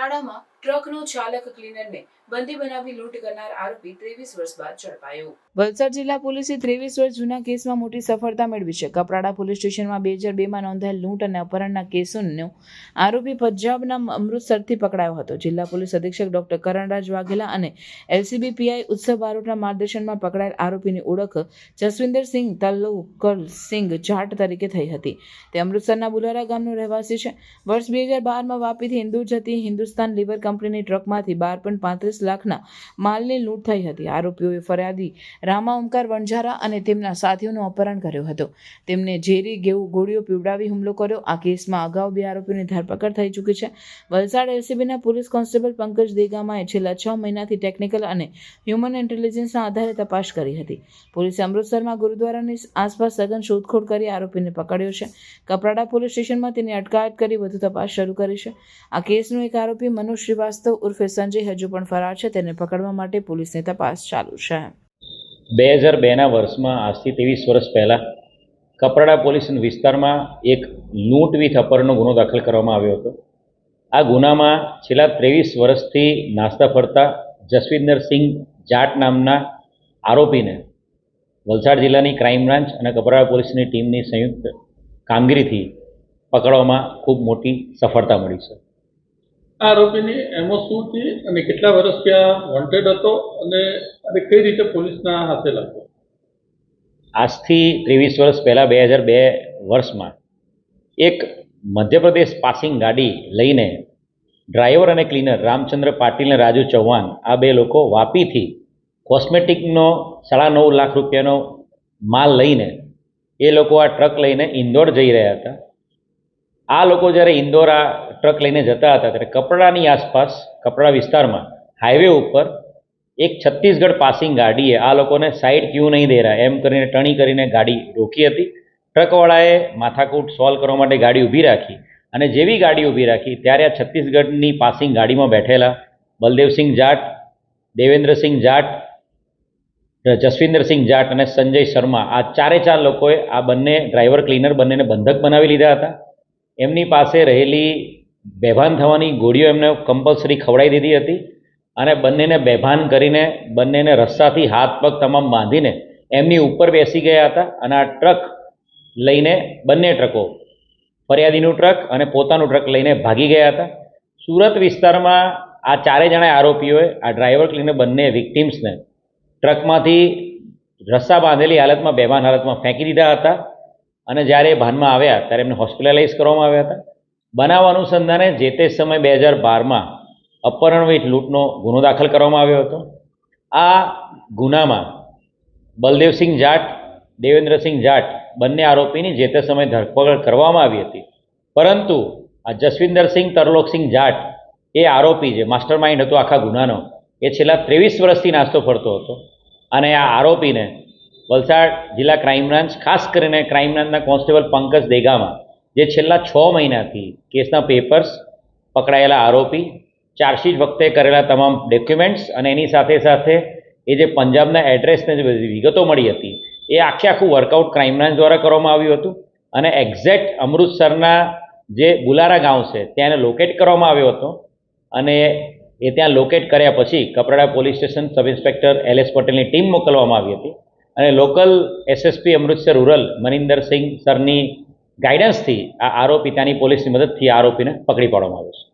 કપરાડામાં જિલ્લા પોલીસે પકડાયો હતો. જિલ્લા પોલીસ અધિક્ષક ડોક્ટર કરણરાજ વાઘેલા અને એલસીબી પીઆઈ ઉત્સવ બારોટના માર્ગદર્શનમાં પકડાયેલ આરોપીની ઓળખ જસવિંદર સિંહ, તલ્લુકર સિંઘ જાટ તરીકે થઈ હતી. તે અમૃતસરના બુલારા ગામનો રહેવાસી છે. વર્ષ બે હજાર બારમાં વાપીથી ઇન્દોર જતી હિન્દુસ્તાન લીવર કંપનીની ટ્રકમાંથી બાર પોઈન્ટ પાંત્રીસ લાખના માલની લૂંટ થઈ હતી. આરોપીઓએ ફરિયાદી રામા ઓમકાર વણઝારા અને તેમના સાથીઓનું અપહરણ કર્યું હતું. તેમને ઝેરી ગેવું ગોળીઓ પીવડાવી હુમલો કર્યો. આ કેસમાં અગાઉ બે આરોપીની ધરપકડ થઈ ચૂકી છે. વલસાડ એલસીબીના પોલીસ કોન્સ્ટેબલ પંકજ દેગામાએ છેલ્લા છ મહિનાથી ટેકનિકલ અને હ્યુમન ઇન્ટેલિજન્સના આધારે તપાસ કરી હતી. પોલીસે અમૃતસરમાં ગુરુદ્વારાની આસપાસ સઘન શોધખોળ કરી આરોપીને પકડ્યો છે. કપરાડા પોલીસ સ્ટેશનમાં તેની અટકાયત કરી વધુ તપાસ શરૂ કરી છે. આ કેસનો એક આરોપી મનોજ શ્રીવાસ્તવ ઉર્ફે સંજય હજુ પણ ફરાર છે. તેને પકડવા માટે પોલીસની તપાસ ચાલુ છે. બે હજાર બેના વર્ષમાં આજથી ત્રેવીસ વર્ષ પહેલાં કપરાડા પોલીસ વિસ્તારમાં એક લૂંટ વિથ અપરનો ગુનો દાખલ કરવામાં આવ્યો હતો. આ ગુનામાં છેલ્લા ત્રેવીસ વર્ષથી નાસ્તા ફરતા જસવિંદર સિંહ જાટ નામના આરોપીને વલસાડ જિલ્લાની ક્રાઇમ બ્રાન્ચ અને કપરાડા પોલીસની ટીમની સંયુક્ત કામગીરીથી પકડવામાં ખૂબ મોટી સફળતા મળી છે. આ આરોપીની એમો શું હતી અને કેટલા વર્ષ ત્યાં વોન્ટેડ હતો અને અને કઈ રીતે પોલીસના હાથે લાગ્યો આજથી ત્રેવીસ વર્ષ પહેલાં બે હજાર બે વર્ષમાં એક મધ્યપ્રદેશ પાસિંગ ગાડી લઈને ડ્રાઈવર અને ક્લીનર રામચંદ્ર પાટીલ અને રાજુ ચૌહાણ, આ બે લોકો વાપીથી કોસ્મેટિકનો સાડા નવ લાખ રૂપિયાનો માલ લઈને એ લોકો આ ટ્રક લઈને ઇન્દોર જઈ રહ્યા હતા. આ લોકો જ્યારે ઇન્દોર ટ્રક લઈને જતા હતા, ત્યારે કપડાની આસપાસ, કપડા વિસ્તારમાં હાઈવે ઉપર એક છત્તીસગઢ પાસિંગ ગાડીએ આ લોકોને સાઈડ ક્યુ નહીં દે રહા એમ કરીને ટણી કરીને ગાડી રોકી હતી. ટ્રકવાળાએ માથાકૂટ સોલ્વ કરવા માટે ગાડી ઊભી રાખી અને જેવી ગાડી ઊભી રાખી, ત્યારે આ છત્તીસગઢની પાસિંગ ગાડીમાં બેઠેલા બલદેવસિંહ જાટ, દેવેન્દ્રસિંહ જાટ જસવિન્દરસિંહ જાટ અને સંજય શર્મા આ ચારે ચાર લોકોએ આ બંને ડ્રાઈવર ક્લીનર બંનેને બંધક બનાવી લીધા હતા. એમની પાસે રહેલી બેભાન થવાની ગોળીઓ એમને કમ્પલસરી ખવડાવી દીધી હતી અને બંનેને બેભાન કરીને બંનેને રસ્સાથી હાથ પગ તમામ બાંધીને એમની ઉપર બેસી ગયા હતા અને આ ટ્રક લઈને બંને ટ્રકો ફરિયાદીનું ટ્રક અને પોતાનું ટ્રક લઈને ભાગી ગયા હતા. સુરત વિસ્તારમાં આ ચારે જણા આરોપીઓએ આ ડ્રાઈવર ક્લીને બંને વિક્ટિમ્સને ટ્રકમાંથી રસ્સા બાંધેલી હાલતમાં બેભાન હાલતમાં ફેંકી દીધા હતા. અને જ્યારે એ ભાનમાં આવ્યા, ત્યારે એમને હોસ્પિટલાઇઝ કરવામાં આવ્યા હતા. બનાવ અનુસંધાને જે તે સમય બે હજાર બારમાં અપહરણ વિથ લૂંટનો ગુનો દાખલ કરવામાં આવ્યો હતો. આ ગુનામાં બલદેવસિંહ જાટ, દેવેન્દ્રસિંહ જાટ બંને આરોપીની જે તે સમયે ધરપકડ કરવામાં આવી હતી. પરંતુ આ જસવિંદરસિંહ તરલોકસિંહ જાટ એ આરોપી જે માસ્ટર માઇન્ડ હતો આખા ગુનાનો, એ છેલ્લા ત્રેવીસ વર્ષથી નાસ્તો ફરતો હતો. અને આ આરોપીને વલસાડ જિલ્લા ક્રાઇમ બ્રાન્ચ ખાસ કરીને ક્રાઇમ બ્રાન્ચના કોન્સ્ટેબલ પંકજ દેગામાં, જે છેલ્લા છ મહિનાથી કેસના પેપર્સ પકડાયેલા આરોપી ચાર્જશીટ વખતે કરેલા તમામ ડોક્યુમેન્ટ્સ અને એની સાથે સાથે એ જે પંજાબના એડ્રેસને જે બધી વિગતો મળી હતી, એ આખે આખું વર્કઆઉટ ક્રાઇમ બ્રાન્ચ દ્વારા કરવામાં આવ્યું હતું અને એક્ઝેક્ટ અમૃતસરના જે બુલારા ગાંવ છે, ત્યાં એને લોકેટ કરવામાં આવ્યો હતો અને એ ત્યાં લોકેટ કર્યા પછી Kaprada police station sub inspector L S પટેલની ટીમ મોકલવામાં આવી હતી. અને local SSP Amritsar rural Maninder Singh સરની ગાઈડન્સથી આ આરોપી, ત્યાંની પોલીસની મદદથી આરોપીને પકડી પાડવામાં આવ્યો છે.